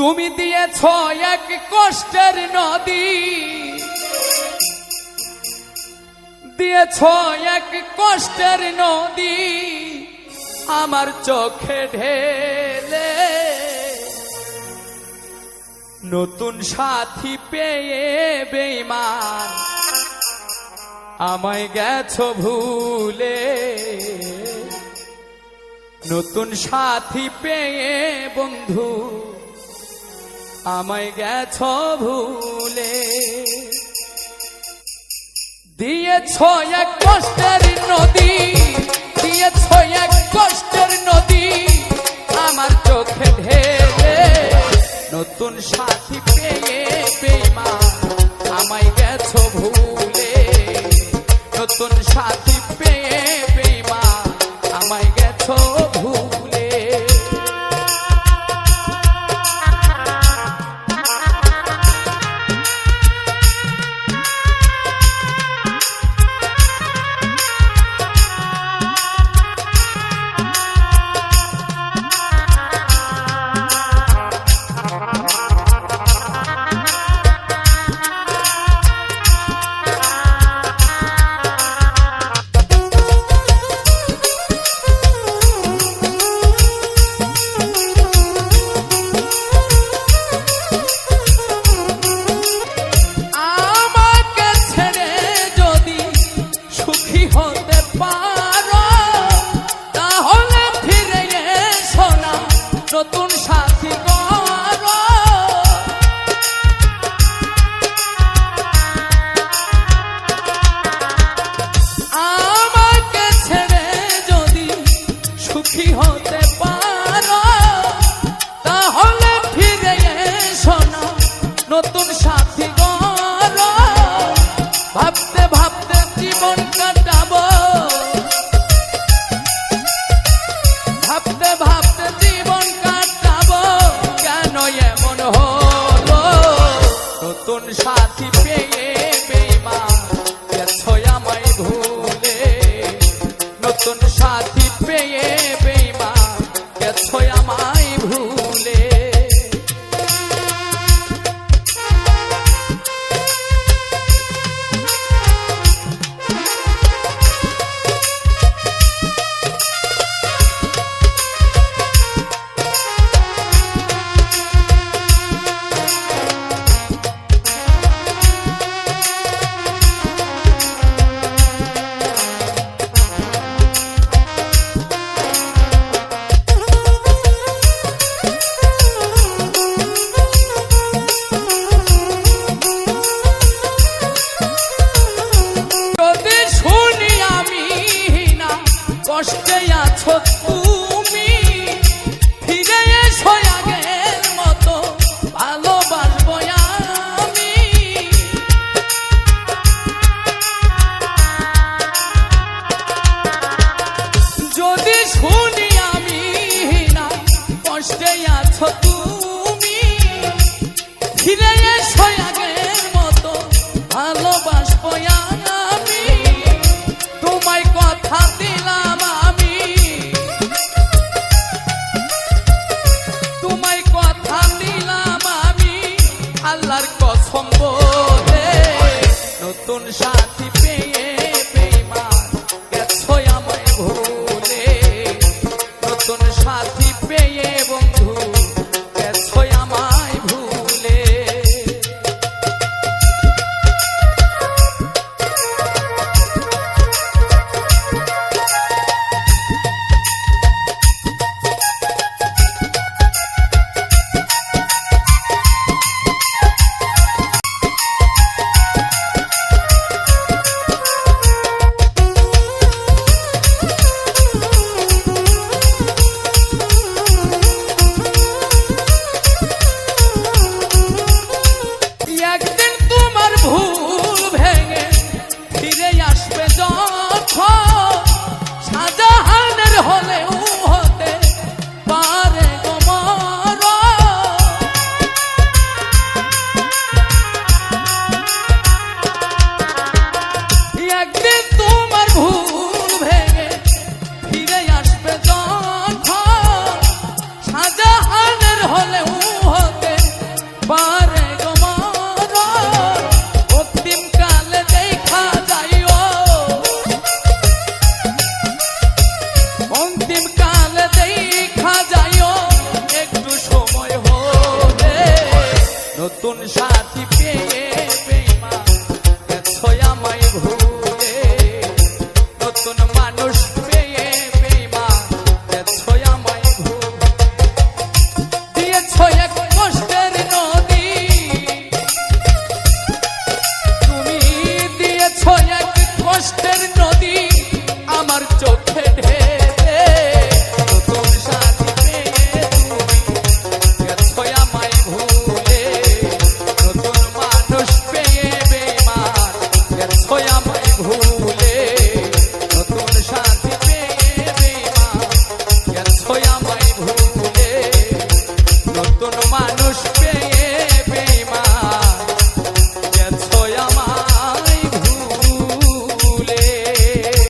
তুমি দিয়েছ এক কষ্টের নদী। দিয়েছ এক কষ্টের নদী। আমার চোখে ঢেলে। নতুন সাথী পেয়ে বেইমান আমায় গেছ ভুলে। নতুন সাথী পেয়ে বন্ধু। আমায় গেছ ভুলে। দিয়েছ এক কষ্টের নদী, দিয়েছ এক কষ্টের নদী, আমার চোখে ঢেলে। নতুন সাথী পেয়ে বেমা আমায় গেছ ভুলে। নতুন সাথী নতুন সাথী পেয়ে বেমা গেছো সাথী